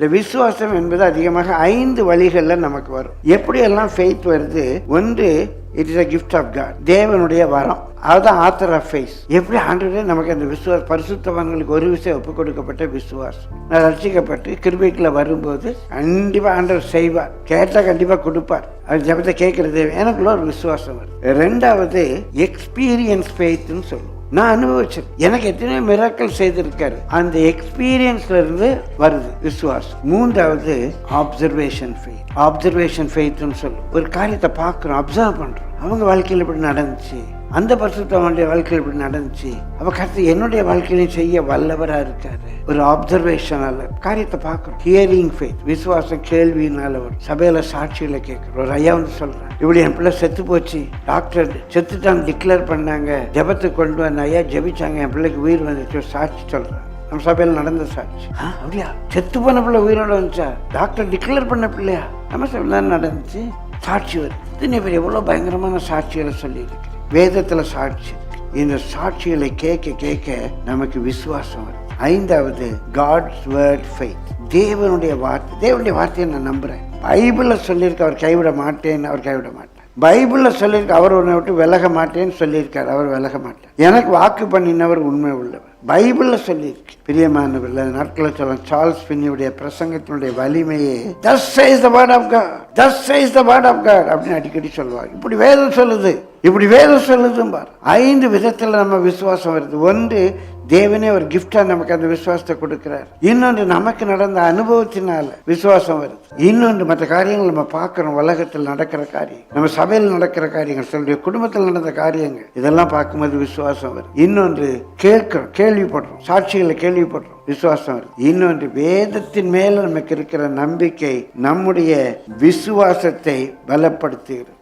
இந்த விசுவாசம் என்பது அதிகமாக ஐந்து வழிகளில் நமக்கு வரும். எப்படியெல்லாம் ஃபெய்த் வருது? ஒன்று it is a gift of God தேவனுடைய வரம். அதுதான் ஆத்தர் ஆஃப் ஃபேஸ் எப்படி ஆண்டு நமக்கு அந்த விசுவாச பரிசுத்தவான்களுக்கு ஒரு விஷயம் ஒப்புக் கொடுக்கப்பட்ட விசுவாசம்? நான் ரசிக்கப்பட்டு கிருபைக்குள்ள வரும்போது கண்டிப்பாக ஆண்டவர் செய்வார். கேட்டால் கண்டிப்பாக கொடுப்பார். அது ஜபத்தை கேட்கறது. எனக்குள்ள ஒரு விசுவாசம் வருது. ரெண்டாவது எக்ஸ்பீரியன்ஸ் ஃபெய்த்னு சொல்லுவோம். நான் அனுபவிச்சேன். எனக்கு எத்தனையோ மிராக்கள் செய்திருக்காரு. அந்த எக்ஸ்பீரியன்ஸ்ல இருந்து வருது விசுவாசம். மூன்றாவது ஆப்சர்வேஷன் ஃபெய்த் ஆப்சர்வேஷன் ஃபெய்த்னு சொல்லும் ஒரு காரியத்தை பார்க்குறோம் அப்சர்வ் பண்ணுறோம் அவங்க வாழ்க்கையில் இப்படி நடந்துச்சு. அந்த பரிசுத்தவனுடைய வாழ்க்கையில் இப்படி நடந்துச்சு. அவ கருத்து என்னுடைய வாழ்க்கையிலையும் செய்ய வல்லவராக இருக்காரு. ஒரு அப்சர்வேஷனால காரியத்தை பார்க்குறோம். ஹியரிங் ஃபேத் விசுவாசம் கேள்வியினால ஒரு சபையில் சாட்சிகளை கேட்குறோம். ஒரு ஐயா வந்து சொல்கிறேன் இப்படி என் பிள்ளை செத்து போச்சு. டாக்டர் செத்துட்டான் டிக்ளேர் பண்ணாங்க. ஜெபத்துக்கு கொண்டு வந்த ஐயா ஜெபிச்சாங்க. என் பிள்ளைக்கு உயிர் வந்துச்சு. சாட்சி சொல்கிறேன் நம்ம சபையில் நடந்த சாட்சி. அப்படியா? செத்து போன பிள்ளை உயிரோட வந்துச்சா? டாக்டர் டிக்ளேர் பண்ண பிள்ளையா? நம்ம சபையில் தான் நடந்துச்சு. சாட்சி வருது இத்தனை பேர் எவ்வளோ பயங்கரமான சாட்சிகளை சொல்லியிருக்கிறேன் வேதத்தில் சாட்சி. இந்த சாட்சிகளை கேட்க கேட்க நமக்கு விசுவாசம் வரும் ஐந்தாவது காட்ஸ் வேர்ட் ஃபைத் தேவனுடைய வார்த்தை. தேவனுடைய வார்த்தையை நான் நம்புகிறேன் பைபிளில் சொல்லியிருக்க அவர் கைவிட மாட்டேன்னு அவர் கைவிட மாட்டேன் பைபிளில் சொல்லியிருக்க அவர் உன்னை விட்டு விலக மாட்டேன்னு சொல்லியிருக்கார் அவர் விலக மாட்டார். எனக்கு வாக்கு பண்ணினவர் உண்மை உள்ளவர். பைபிளில் சொல்லியிருக்கு. பிரியமானவர்கள் அந்த நாட்களில் சொல்ல சார்ல்ஸ் பின்னியுடைய பிரசங்கத்தினுடைய வலிமையே thus says the word of God thus says the word of God அப்படின்னு அடிக்கடி சொல்லுவாங்க இப்படி வேதம் சொல்லுது. இப்படி வேதம் சொல்லுதும் பார். ஐந்து விதத்தில் நம்ம விசுவாசம் வருது. ஒன்று தேவனே ஒரு கிஃப்டாக நமக்கு அந்த விசுவாசத்தை கொடுக்குறார். இன்னொன்று நமக்கு நடந்த அனுபவத்தினால விசுவாசம் வருது. இன்னொன்று மற்ற காரியங்கள் நம்ம பார்க்குறோம். உலகத்தில் நடக்கிற காரியம். நம்ம சபையில் நடக்கிற காரியங்கள் சொல்லுடைய குடும்பத்தில் நடந்த காரியங்கள் இதெல்லாம் பார்க்கும்போது விசுவாசம் வருது. இன்னொன்று கேட்குறோம் கேள்விப்படுறோம். சாட்சிகளை கேள்விப்படுறோம். விசுவாசம் வருது. இன்னொன்று வேதத்தின் மேலே நமக்கு இருக்கிற நம்பிக்கை நம்முடைய விசுவாசத்தை பலப்படுத்துகிறது.